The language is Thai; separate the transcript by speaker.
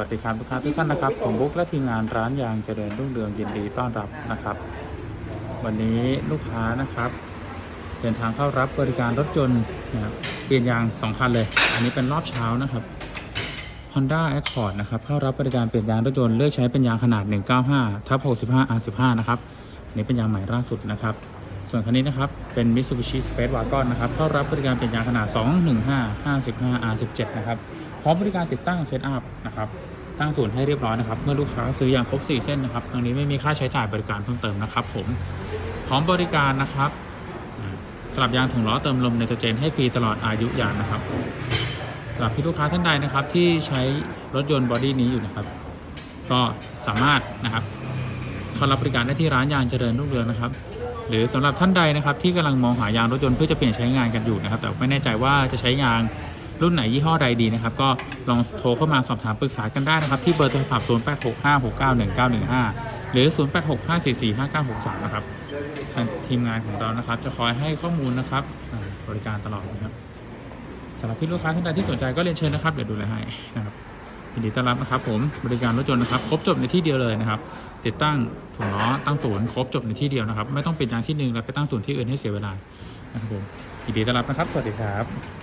Speaker 1: สวัสดีครับลูกค้าทุกท่านนะครับผมบุ๊กและทีมงานร้านยางเจริญรุ่งเรืองยินดีต้อนรับนะครับ วันนี้ลูกค้านะครับเดินทางเข้ารับบริการรถยนต์นะครับเปลี่ยนยางสองคันเลย อันนี้เป็นรอบเช้านะครับ Honda Accord นะครับเข้ารับบริการเปลี่ยนยางรถยนต์เลือกใช้เป็นยางขนาด 195ทับ65 R15 นะครับอันนี้เป็นยางใหม่ล่าสุดนะครับ ส่วนคันนี้นะครับเป็น Mitsubishi Space Wagon นะครับเข้ารับบริการเปลี่ยนยางขนาด 215 55 R17 นะครับ พร้อมบริการติดตั้งเซตอัพนะครับตั้งศูนย์ให้เรียบร้อยนะครับ เมื่อลูกค้าซื้อยางครบ 4 เส้นนะครับทางนี้ไม่มีค่าใช้จ่ายบริการเพิ่มเติมนะครับ ผมพร้อมบริการนะครับสลับยางถุงล้อเติมลมไนโตรเจนให้ฟรีตลอดอายุยางนะครับสำหรับพี่ลูกค้าท่านใดนะครับ ที่ใช้รถยนต์บอดี้นี้อยู่นะครับ ก็สามารถนะครับเข้ารับบริการได้ที่ร้านยางเจริญรุ่งเรืองนะครับหรือสำหรับท่านใดนะครับที่กำลังมองหายางรถยนต์เพื่อจะเปลี่ยนใช้งานกันอยู่นะครับ แต่ไม่แน่ใจว่าจะใช้ยาง รุ่นไหนยี่ห้อใดดีนะครับ ก็ลองโทรเข้ามาสอบถามปรึกษากันได้นะครับ ที่เบอร์โทรศัพท์ 0 8 6 5 6 9 1 9 1 5 หรือ 0 8 6 5 4 4 5 9 6 3 นะครับทีมงานของเรานะครับ จะคอยให้ข้อมูลนะครับบริการตลอดนะครับสำหรับพี่ลูกค้าท่านใดที่สนใจก็เรียนเชิญนะครับเดี๋ยวดูแลให้นะครับยินดีต้อนรับนะครับผมบริการรถยนต์นะครับ ครบจบในที่เดียวเลยนะครับ ติดตั้งถุงล้อตั้งศูนย์ครบจบในที่เดียวนะครับ ไม่ต้องเปลี่ยนยางที่หนึ่งแล้วไปตั้งศูนย์ที่อื่นให้เสียเวลานะครับผมยินดีต้อนรับนะครับ สวัสดีครับ